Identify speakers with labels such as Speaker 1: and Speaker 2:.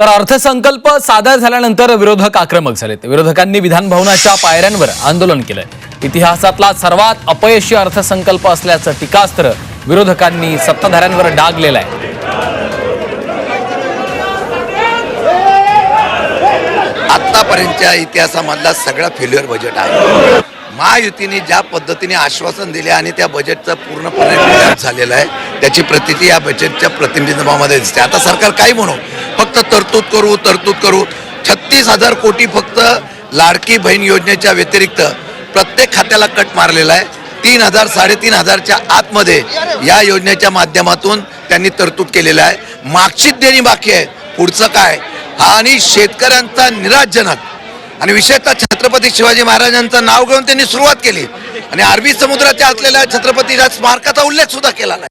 Speaker 1: तर अर्थसंकल्प सादर झाल्यानंतर विरोधक आक्रमक झालेत विरोधकांनी विधानभवनाच्या पायऱ्यांवर आंदोलन केलंय. इतिहासातला सर्वात अपयशी अर्थसंकल्प असल्याचं टीकास्त्र विरोधकांनी सत्ताधाऱ्यांवर डागलेलं आहे
Speaker 2: आतापर्यंतच्या इतिहासामधला सगळा फेल्युअर बजेट आहे. महायुतीने ज्या पद्धतीने आश्वासन दिले आणि त्या बजेटचं पूर्णपणे झालेला झालेलं आहे त्याची प्रतिती या बजेटच्या प्रतिनिधित्वामध्ये दिसते. आता सरकार काय म्हणू फक्त तरतूद करू तरतूद करू. छत्तीस हजार कोटी फक्त लाडकी बहीण योजनेच्या व्यतिरिक्त प्रत्येक खात्याला कट मारलेला आहे. तीन हजार साडेतीन हजारच्या आतमध्ये या योजनेच्या माध्यमातून त्यांनी तरतूद केलेलं आहे. मागचीच देणी बाकी आहे पुढचं काय? आणि शेतकऱ्यांचा निराशजनक आणि विशेषतः छत्रपती शिवाजी महाराजांचं नाव घेऊन त्यांनी सुरुवात केली. आणि अरबी समुद्राच्या असलेल्या छत्रपतीच्या स्मारकाचा उल्लेख सुद्धा केला नाही.